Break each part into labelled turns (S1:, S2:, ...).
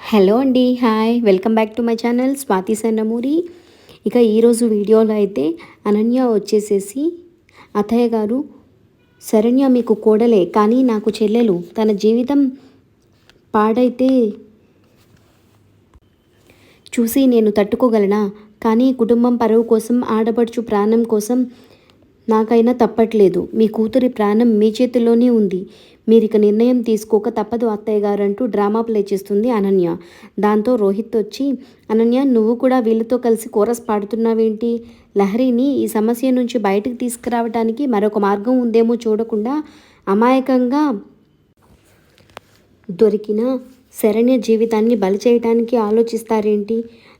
S1: Hello అండి hi. Welcome back to my channel Swathi Sannamuri. ఇక ఈరోజు వీడియోలో అయితే అనన్య వచ్చేసేసి అత్తయ్య గారు శరణ్య మీకు కోడలే కానీ నాకు చెల్లెలు. తన జీవితం పాడైతే చూసి నేను తట్టుకోగలనా? కానీ కుటుంబం పరువు కోసం ఆడపడుచు ప్రాణం కోసం నాకైనా తప్పట్లేదు. మీ కూతురి ప్రాణం మీ చేతిలోనే ఉంది. మీరిక నిర్ణయం తీసుకోక తప్పదు అత్తయ్య గారు అంటూ డ్రామా ప్లే చేస్తుంది అనన్య. దాంతో రోహిత్ వచ్చి అనన్య నువ్వు కూడా వీళ్ళతో కలిసి కోరస్ పాడుతున్నావేంటి? లహరిని ఈ సమస్య నుంచి బయటకు తీసుకురావడానికి మరొక మార్గం ఉందేమో చూడకుండా అమాయకంగా దొరికిన శరణ్య జీవితాన్ని బలి చేయటానికి ఆలోచిస్తారేంటి?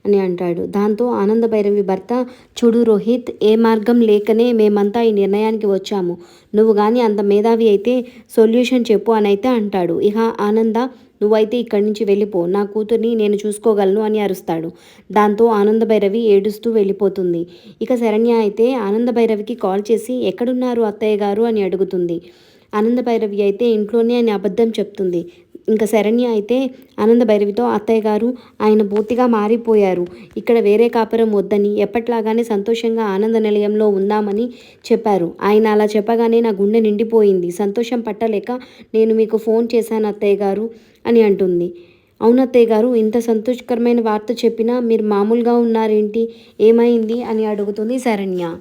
S1: అని అంటాడు. దాంతో ఆనంద భైరవి భర్త చూడు రోహిత్ ఏ మార్గం లేకనే మేమంతా ఈ నిర్ణయానికి వచ్చాము. నువ్వు కానీ అంత మేధావి అయితే సొల్యూషన్ చెప్పు అని అయితే అంటాడు. ఇక ఆనంద నువ్వైతే ఇక్కడి నుంచి వెళ్ళిపో. నా కూతుర్ని నేను చూసుకోగలను అని అరుస్తాడు. దాంతో ఆనంద భైరవి ఏడుస్తూ వెళ్ళిపోతుంది. ఇక శరణ్య అయితే ఆనంద భైరవికి కాల్ చేసి ఎక్కడున్నారు అత్తయ్య గారు? అని అడుగుతుంది. ఆనంద భైరవి అయితే ఇంట్లోనే అని అబద్ధం చెప్తుంది. ఇంకా శరణ్య అయితే ఆనంద భైరవితో అత్తయ్య గారు ఆయన పూర్తిగా మారిపోయారు. ఇక్కడ వేరే కాపురం వద్దని ఎప్పట్లాగానే సంతోషంగా ఆనంద నిలయంలో ఉందామని చెప్పారు. ఆయన అలా చెప్పగానే నా గుండె నిండిపోయింది. సంతోషం పట్టలేక నేను మీకు ఫోన్ చేశాను అత్తయ్య గారు అని అంటుంది. అవునత్తయ్య గారు ఇంత సంతోషకరమైన వార్త చెప్పినా మీరు మామూలుగా ఉన్నారేంటి? ఏమైంది? అని అడుగుతుంది శరణ్య.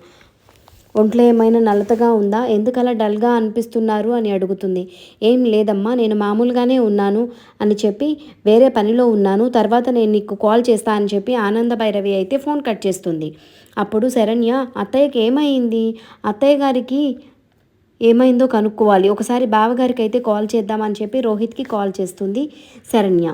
S1: ఒంట్లో ఏమైనా నల్లతగా ఉందా? ఎందుకలా డల్గా అనిపిస్తున్నారు? అని అడుగుతుంది. ఏం లేదమ్మా నేను మామూలుగానే ఉన్నాను అని చెప్పి వేరే పనిలో ఉన్నాను తర్వాత నేను నీకు కాల్ చేస్తా అని చెప్పి ఆనంద భైరవి అయితే ఫోన్ కట్ చేస్తుంది. అప్పుడు శరణ్య అత్తయ్యకి ఏమైంది? అత్తయ్య గారికి ఏమైందో కనుక్కోవాలి. ఒకసారి బావగారికి అయితే కాల్ చేద్దామని చెప్పి రోహిత్కి కాల్ చేస్తుంది శరణ్య.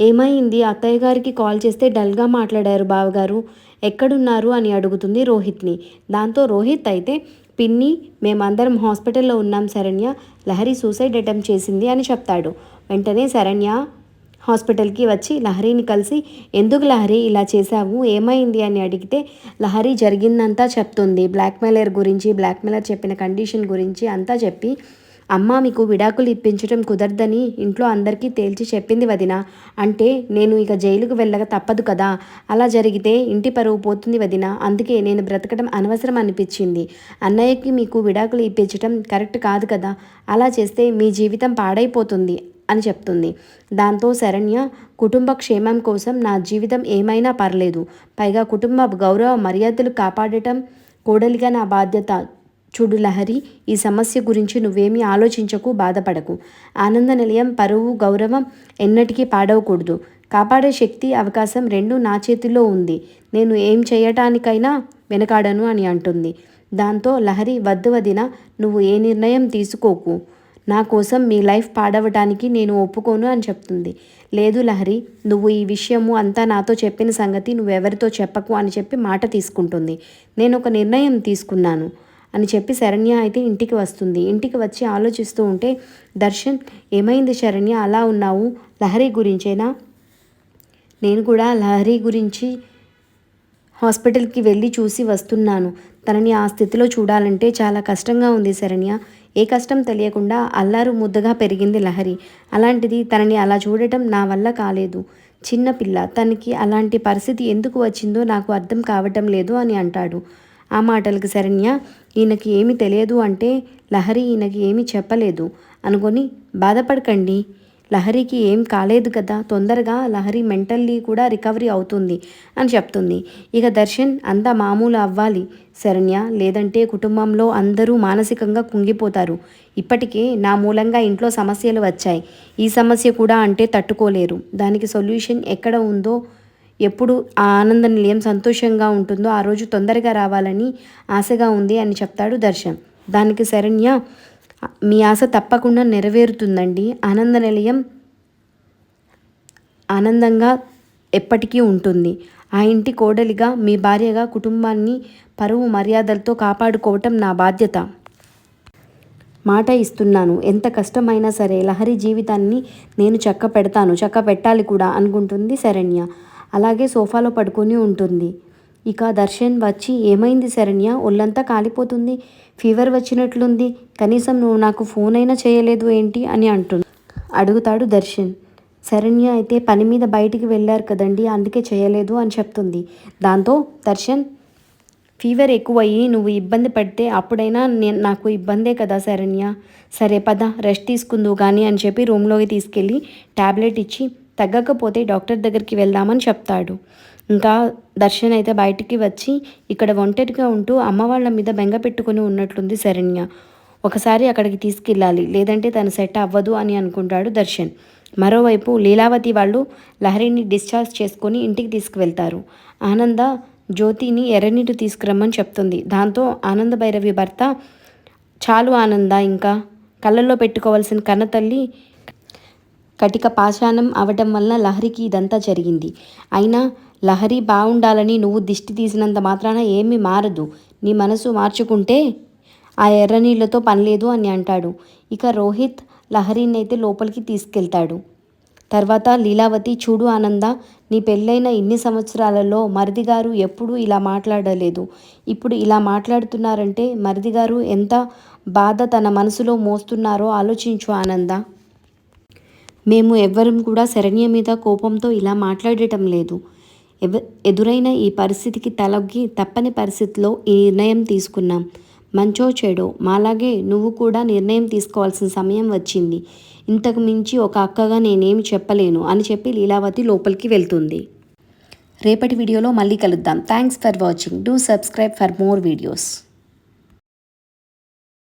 S1: ఏమైంది? అత్తయ్య గారికి కాల్ చేస్తే డల్గా మాట్లాడారు బావగారు. ఎక్కడున్నారు? అని అడుగుతుంది రోహిత్ని. దాంతో రోహిత్ అయితే పిన్ని మేమందరం హాస్పిటల్లో ఉన్నాం శరణ్య. లహరి సూసైడ్ అటెంప్ట్ చేసింది అని చెప్తాడు. వెంటనే శరణ్య హాస్పిటల్కి వచ్చి లహరిని కలిసి ఎందుకు లహరి ఇలా చేశావు? ఏమైంది? అని అడిగితే లహరి జరిగిందంతా చెప్తుంది. బ్లాక్మెయిలర్ గురించి బ్లాక్మెయిలర్ చెప్పిన కండిషన్ గురించి అంతా చెప్పి అమ్మ మీకు విడాకులు ఇప్పించడం కుదరదని ఇంట్లో అందరికీ తేల్చి చెప్పింది వదిన. అంటే నేను ఇక జైలుకు వెళ్ళక తప్పదు కదా. అలా జరిగితే ఇంటి పరువు పోతుంది వదిన. అందుకే నేను బ్రతకడం అనవసరం అనిపించింది. అన్నయ్యకి మీకు విడాకులు ఇప్పించడం కరెక్ట్ కాదు కదా. అలా చేస్తే మీ జీవితం పాడైపోతుంది అని చెప్తుంది. దాంతో శరణ్య కుటుంబ క్షేమం కోసం నా జీవితం ఏమైనా పర్లేదు. పైగా కుటుంబ గౌరవ మర్యాదలు కాపాడటం కోడలిగా నా బాధ్యత. చూడు లహరి ఈ సమస్య గురించి నువ్వేమీ ఆలోచించకు బాధపడకు. ఆనంద నిలయం పరువు గౌరవం ఎన్నటికీ పాడవకూడదు. కాపాడే శక్తి అవకాశం రెండు నా చేతిలో ఉంది. నేను ఏం చేయటానికైనా వెనకాడను అని అంటుంది. దాంతో లహరి వద్దు వదిన నువ్వు ఏ నిర్ణయం తీసుకోకు. నా కోసం మీ లైఫ్ పాడవటానికి నేను ఒప్పుకోను అని చెప్తుంది. లేదు లహరి నువ్వు ఈ విషయము అంతా నాతో చెప్పిన సంగతి నువ్వెవరితో చెప్పకు అని చెప్పి మాట తీసుకుంటుంది. నేను ఒక నిర్ణయం తీసుకున్నాను. అని చెప్పి శరణ్య అయితే ఇంటికి వస్తుంది. ఇంటికి వచ్చి ఆలోచిస్తూ ఉంటే దర్శన్ ఏమైంది శరణ్య? అలా ఉన్నావు? లహరి గురించేనా? నేను కూడా లహరి గురించి హాస్పిటల్కి వెళ్ళి చూసి వస్తున్నాను. తనని ఆ స్థితిలో చూడాలంటే చాలా కష్టంగా ఉంది శరణ్య. ఏ కష్టం తెలియకుండా అల్లారు ముద్దగా పెరిగింది లహరి. అలాంటిది తనని అలా చూడటం నా వల్ల కాలేదు. చిన్నపిల్ల తనకి అలాంటి పరిస్థితి ఎందుకు వచ్చిందో నాకు అర్థం కావటం లేదు అని అంటాడు. ఆ మాటలకు శరణ్య ఈయనకి ఏమి తెలియదు అంటే లహరి ఈయనకి ఏమి చెప్పలేదు. అనుకొని బాధపడకండి. లహరికి ఏం కాలేదు కదా. తొందరగా లహరి మెంటల్లీ కూడా రికవరీ అవుతుంది అని చెప్తుంది. ఇక దర్శన్ అంతా మామూలు అవ్వాలి. శరణ్య లేదంటే కుటుంబంలో అందరూ మానసికంగా కుంగిపోతారు. ఇప్పటికే నా మూలంగా ఇంట్లో సమస్యలు వచ్చాయి. ఈ సమస్య కూడా అంటే తట్టుకోలేరు. దానికి సొల్యూషన్ ఎక్కడ ఉందో ఎప్పుడు ఆ ఆనంద నిలయం సంతోషంగా ఉంటుందో ఆ రోజు తొందరగా రావాలని ఆశగా ఉంది అని చెప్తాడు దర్శన్. దానికి శరణ్య మీ ఆశ తప్పకుండా నెరవేరుతుందండి. ఆనంద నిలయం ఆనందంగా ఎప్పటికీ ఉంటుంది. ఆ ఇంటి కోడలిగా మీ భార్యగా కుటుంబాన్ని పరువు మర్యాదలతో కాపాడుకోవటం నా బాధ్యత. మాట ఇస్తున్నాను. ఎంత కష్టమైనా సరే లహరి జీవితాన్ని నేను చక్క పెడతాను చక్క పెట్టాలి కూడా అనుకుంటుంది శరణ్య. అలాగే సోఫాలో పడుకొని ఉంటుంది. ఇక దర్శన్ వచ్చి ఏమైంది శరణ్య? ఒళ్ళంతా కాలిపోతుంది. ఫీవర్ వచ్చినట్లుంది. కనీసం నువ్వు నాకు ఫోన్ అయినా చేయలేదు ఏంటి అని అంటుంది. అడుగుతాడు దర్శన్. శరణ్య అయితే పని మీద బయటికి వెళ్ళారు కదండి అందుకే చేయలేదు అని చెప్తుంది. దాంతో దర్శన్ ఫీవర్ ఎక్కువయ్యి నువ్వు ఇబ్బంది పడితే అప్పుడైనా నేను నాకు ఇబ్బందే కదా శరణ్య. సరే పద రెస్ట్ తీసుకుందువు కానీ అని చెప్పి రూమ్లోకి తీసుకెళ్ళి ట్యాబ్లెట్ ఇచ్చి తగ్గకపోతే డాక్టర్ దగ్గరికి వెళ్దామని చెప్తాడు. ఇంకా దర్శన్ అయితే బయటికి వచ్చి ఇక్కడ ఒంటరిగా ఉంటూ అమ్మ వాళ్ళ మీద బెంగ పెట్టుకుని ఉన్నట్లుంది శరణ్య. ఒకసారి అక్కడికి తీసుకెళ్ళాలి లేదంటే తను సెట్ అవ్వదు అని అనుకుంటాడు దర్శన్. మరోవైపు లీలావతి వాళ్ళు లహరిని డిశ్చార్జ్ చేసుకొని ఇంటికి తీసుకువెళ్తారు. ఆనంద జ్యోతిని ఎర్రనీటి తీసుకురమ్మని చెప్తుంది. దాంతో ఆనంద భైరవి భర్త చాలు ఆనంద ఇంకా కళ్ళల్లో పెట్టుకోవాల్సిన కన్నతల్లి కటిక పాషాణం అవటం వల్ల లహరికి ఇదంతా జరిగింది. అయినా లహరి బాగుండాలని నువ్వు దిష్టి తీసినంత మాత్రాన ఏమీ మారదు. నీ మనసు మార్చుకుంటే ఆ ఎర్ర నీళ్ళతో పనిలేదు అని అంటాడు. ఇక రోహిత్ లహరిని అయితే లోపలికి తీసుకెళ్తాడు. తర్వాత లీలావతి చూడు ఆనంద నీ పెళ్ళైన ఇన్ని సంవత్సరాలలో మరిది గారు ఎప్పుడూ ఇలా మాట్లాడలేదు. ఇప్పుడు ఇలా మాట్లాడుతున్నారంటే మరిది గారు ఎంత బాధ తన మనసులో మోస్తున్నారో ఆలోచించు ఆనంద. మేము ఎవ్వరం కూడా శరణ్య మీద కోపంతో ఇలా మాట్లాడటం లేదు. ఎవ ఎదురైన ఈ పరిస్థితికి తలగ్గి తప్పని పరిస్థితిలో ఈ నిర్ణయం తీసుకున్నాం. మంచో చెడో మాలాగే నువ్వు కూడా నిర్ణయం తీసుకోవాల్సిన సమయం వచ్చింది. ఇంతకు మించి ఒక అక్కగా నేనేమి చెప్పలేను అని చెప్పి లీలావతి లోపలికి వెళ్తుంది. రేపటి వీడియోలో మళ్ళీ కలుద్దాం. Thanks for watching. Do subscribe for more videos.